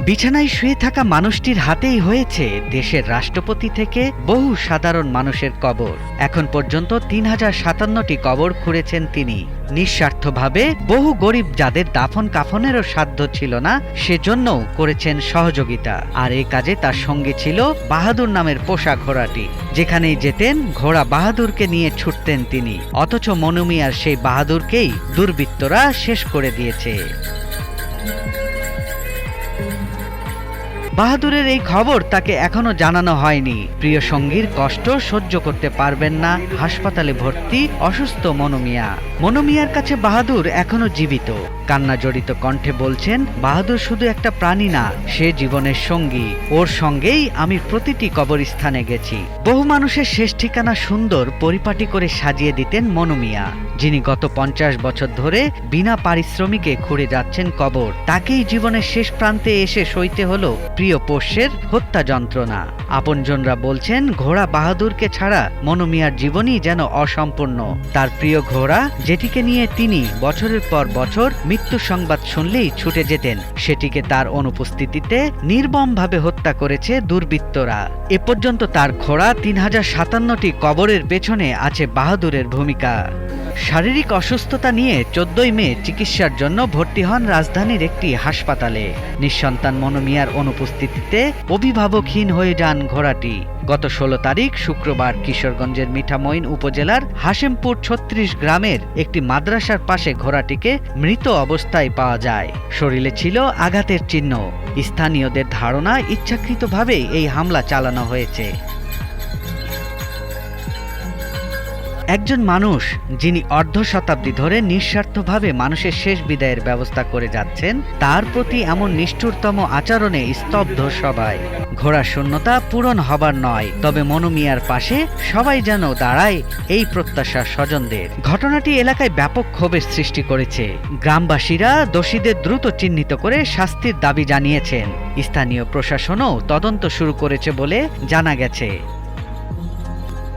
বিছানায় শুয়ে থাকা মানুষটির হাতেই হয়েছে দেশের রাষ্ট্রপতি থেকে বহু সাধারণ মানুষের কবর। এখন পর্যন্ত তিন হাজার সাতান্নটি কবর খুঁড়েছেন তিনি। নিঃস্বার্থভাবে বহু গরিব যাদের দাফন কাফনেরও সাধ্য ছিল না, সেজন্যও করেছেন সহযোগিতা। আর এই কাজে তার সঙ্গে ছিল বাহাদুর নামের পোষা ঘোড়াটি। যেখানেই যেতেন, ঘোড়া বাহাদুরকে নিয়ে ছুটতেন তিনি। অথচ মনুমিয়ার সেই বাহাদুরকেই দুর্বৃত্তরা শেষ করে দিয়েছে। Thank you. বাহাদুরের এই খবর তাকে এখনও জানানো হয়নি। প্রিয় সঙ্গীর কষ্ট সহ্য করতে পারবেন না। হাসপাতালে ভর্তি অসুস্থ মনোমিয়া মনোমিয়ার কাছে বাহাদুর এখনও জীবিত। কান্না জড়িত কণ্ঠে বলছেন, বাহাদুর শুধু একটা প্রাণী না, সে জীবনের সঙ্গী। ওর সঙ্গেই আমি প্রতিটি কবরস্থানে গেছি। বহু মানুষের শেষ ঠিকানা সুন্দর পরিপাটি করে সাজিয়ে দিতেন মনোমিয়া যিনি গত পঞ্চাশ বছর ধরে বিনা পারিশ্রমিকে খুঁড়ে যাচ্ছেন কবর, তাকেই জীবনের শেষ প্রান্তে এসে সইতে হলো প্রিয় পোষ্যের হত্যা যন্ত্রণা। আপনজনরা বলছেন, ঘোড়া বাহাদুরকে ছাড়া মনোমিয়ার জীবনই যেন অসম্পূর্ণ। তার প্রিয় ঘোড়া, যেটিকে নিয়ে তিনি বছরের পর বছর মৃত্যু সংবাদ শুনলেই ছুটে যেতেন, সেটিকে তার অনুপস্থিতিতে নির্মমভাবে হত্যা করেছে দুর্বৃত্তরা। এ পর্যন্ত তার ঘোড়া তিন হাজার সাতান্নটি কবরের পেছনে আছে বাহাদুরের ভূমিকা। শারীরিক অসুস্থতা নিয়ে চোদ্দই মে চিকিৎসার জন্য ভর্তি হন রাজধানীর একটি হাসপাতালে। নিঃসন্তান মনোমিয়ার অনুপস্থিতিতে অভিভাবকহীন হয়ে যান ঘোড়াটি। গত ষোলো তারিখ শুক্রবার কিশোরগঞ্জের মিঠামইন উপজেলার হাসেমপুর ছত্রিশ গ্রামের একটি মাদ্রাসার পাশে ঘোড়াটিকে মৃত অবস্থায় পাওয়া যায়। শরীরে ছিল আঘাতের চিহ্ন। স্থানীয়দের ধারণা ইচ্ছাকৃতভাবে এই হামলা চালানো হয়েছে। একজন মানুষ যিনি অর্ধ শতাব্দী ধরে নিঃস্বার্থভাবে মানুষের শেষ বিদায়ের ব্যবস্থা করে যাচ্ছেন, তার প্রতি এমন নিষ্ঠুরতম আচরণে স্তব্ধ সবাই। ঘোড়া শূন্যতা পূরণ হবার নয়, তবে মনোমিয়ার পাশে সবাই যেন দাঁড়ায়, এই প্রত্যাশা স্বজনদের। ঘটনাটি এলাকায় ব্যাপক ক্ষোভের সৃষ্টি করেছে। গ্রামবাসীরা দোষীদের দ্রুত চিহ্নিত করে শাস্তির দাবি জানিয়েছেন। স্থানীয় প্রশাসনও তদন্ত শুরু করেছে বলে জানা গেছে।